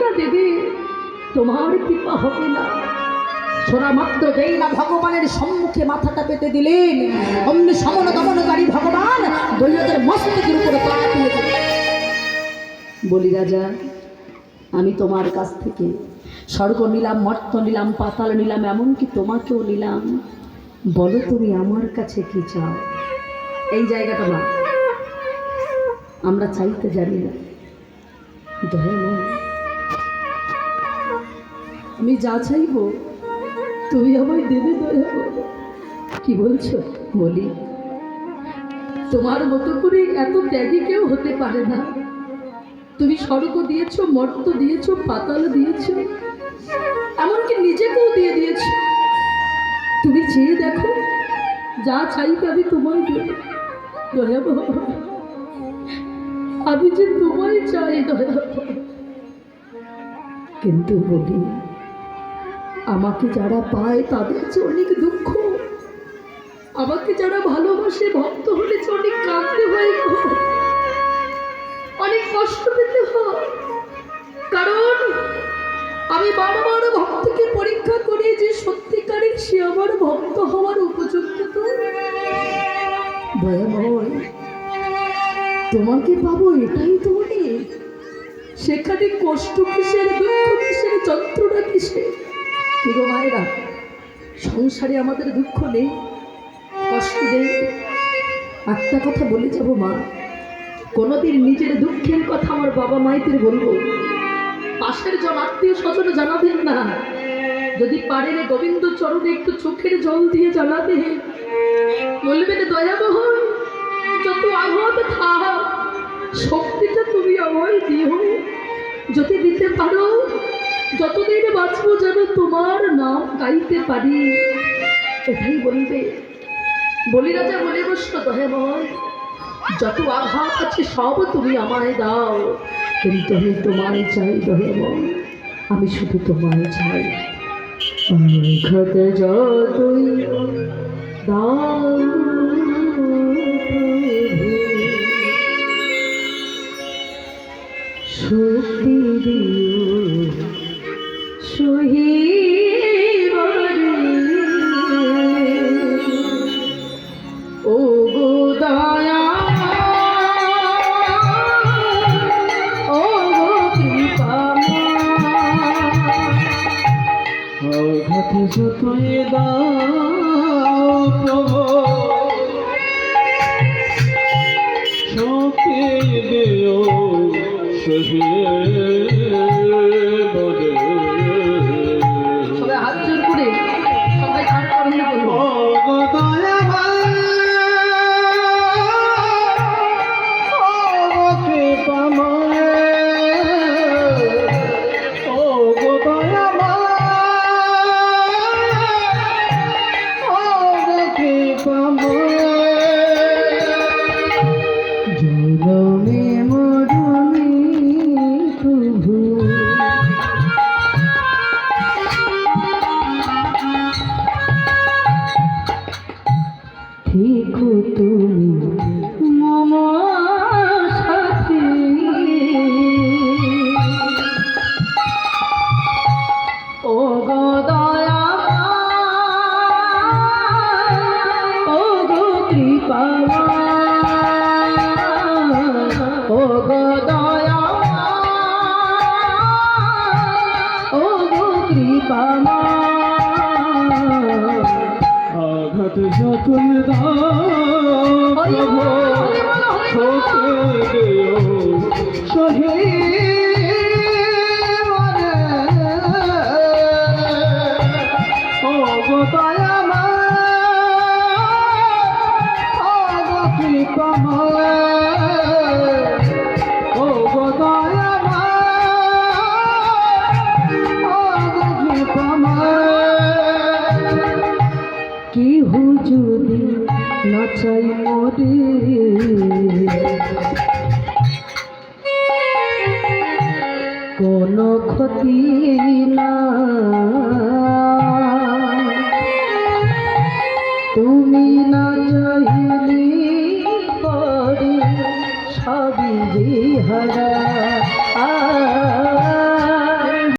না দেবে, তোমার কৃপা হবে না। শোনা মাত্র যেই না ভগবানের সম্মুখে মাথাটা পেতে দিলেন, অমনি সমন দমনকারী ভগবান দৈত্যের মস্তকের উপরে পা বলি, রাজা, আমি তোমার কাছ থেকে স্বর্গ নিলাম মর্ত নিলাম পাতাল নিলাম এমনকি তোমাকেও নিলাম। বলো তুমি আমার কাছে কি চাও? এই জায়গাটা মা, আমরা চাইতে জানি না। দয়াময় আমি যা চাইব, তুমি আমায় দেবে দয়াময় কি বলছো বলি তোমার মতো করে এত ত্যাগী কেউ হতে পারে না। তুমি স্বর্গ দিয়েছ, মর্ত দিয়েছ, পাতাল দিয়েছ, এমনকি নিজেকেও দিয়ে দিয়েছ। তুমি চেয়ে দেখো, যা চাইবে আমি তোমায় দেব। দয়াবহ আমি যে তোমায় চাই দয়াবহ কিন্তু বলি আমাকে যারা পায় তাদের যে অনেক দুঃখ। আমাকে যারা ভালোবাসে, ভক্ত হলে অনেক কাঁদতে হয়। অনেক কষ্ট পেতে হয়। কারণ আমি বারবার ভক্তকে পরীক্ষা করি যে সত্যিকারের সে আমার ভক্ত হওয়ার উপযুক্ত। তো তোমাকে পাবো এটাই তো সেখানে কষ্ট কিসের, দুঃখ কিসের, যন্ত্রণা কিসের? গো মায়েরা সংসারে আমাদের দুঃখ নেই, কষ্ট নেই। একটা কথা বলে যাব, মা। কোনোদিন নিজের দুঃখের কথা আমার বাবা মাইদের বলব। পাশের জন আত্মীয় স্বজন জানাবেন না। যদি পারেন গোবিন্দ চরণে একটু চোখের জল দিয়ে জানাবে বলবেন দয়াবহ যত আঘাত থাক, শক্তিটা তুমি আমায় দিও। যদি দিতে পারো যতদিন বাঁচবো যেন তোমার নাম গাইতে পারি। এটাই বলবে। বলি রাজা, বলে বসল বল যত আঘাত আছে সব তুমি আমায় দাও। কিন্তু আমি তোমায় চাই দয়াময় আমি শুধু তোমায় চাই। আঘাত যতই আঘাত যতই দাও প্রভু। শক্তি দিও সহে থেকো তুমি। আঘাত যতন সহে ও কেহ যদি না চাই মরে? কোনো ক্ষতি না। তুমি না চাইলে পরে সবই হারা।